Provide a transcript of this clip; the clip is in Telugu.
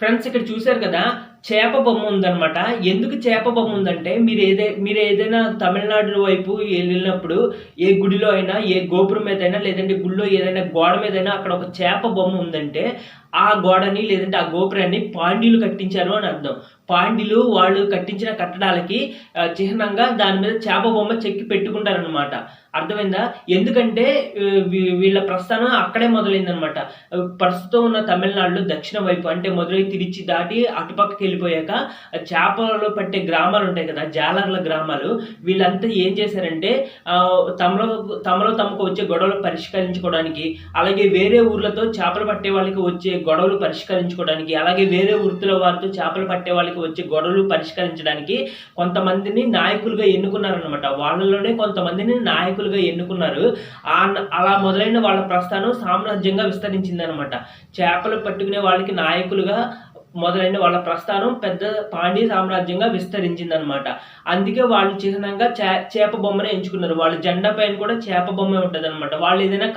ఫ్రెండ్స్ ఇక్కడ చూశారు కదా? చేప బొమ్మ ఉందన్నమాట. ఎందుకు చేప బొమ్మ ఉందంటే మీరు ఏదే మీరు ఏదైనా తమిళనాడు వైపు వెళ్ళినప్పుడు ఏ గుడిలో అయినా ఏ గోపురం మీద అయినా లేదంటే గుడిలో ఏదైనా గోడ మీద అయినా అక్కడ ఒక చేప బొమ్మ ఉందంటే ఆ గోడని లేదంటే ఆ గోపురాన్ని పాండ్యులు కట్టించారు అని అర్థం. పాండ్యులు వాళ్ళు కట్టించిన కట్టడాలకి చిహ్నంగా దాని మీద చేప బొమ్మ చెక్కి పెట్టుకుంటారనమాట అర్థమైందా? ఎందుకంటే వీళ్ళ ప్రస్థానం అక్కడే మొదలైందనమాట ప్రస్తుతం ఉన్న తమిళనాడులో దక్షిణ వైపు అంటే మధురై తిరిచి దాటి అటుపక్కకి వెళ్ళిపోయాక చేపలలో పట్టే గ్రామాలు ఉంటాయి కదా జాలర్ల గ్రామాలు వీళ్ళంతా ఏం చేశారంటే తమలో తమలో తమకు వచ్చే గొడవలు పరిష్కరించుకోవడానికి అలాగే వేరే ఊర్లతో చేపలు పట్టే వాళ్ళకి వచ్చే గొడవలు పరిష్కరించుకోవడానికి అలాగే వేరే వృత్తుల వారితో చేపలు పట్టే వాళ్ళకి వచ్చే గొడవలు పరిష్కరించడానికి కొంతమందిని నాయకులుగా ఎన్నుకున్నారనమాట వాళ్ళలోనే కొంతమందిని నాయకులుగా ఎన్నుకున్నారు. అలా మొదలైన వాళ్ళ ప్రస్థానం సామ్రాజ్యంగా విస్తరించింది అనమాట చేపలు పట్టుకునే వాళ్ళకి నాయకులుగా మొదలైన వాళ్ళ ప్రస్థానం పెద్ద పాండ్య సామ్రాజ్యంగా విస్తరించిందనమాట అందుకే వాళ్ళు చిహ్నంగా చే చేప బొమ్మనే ఎంచుకున్నారు. వాళ్ళ జెండా పైన కూడా చేప బొమ్మే ఉంటుంది అనమాట వాళ్ళు ఏదైనా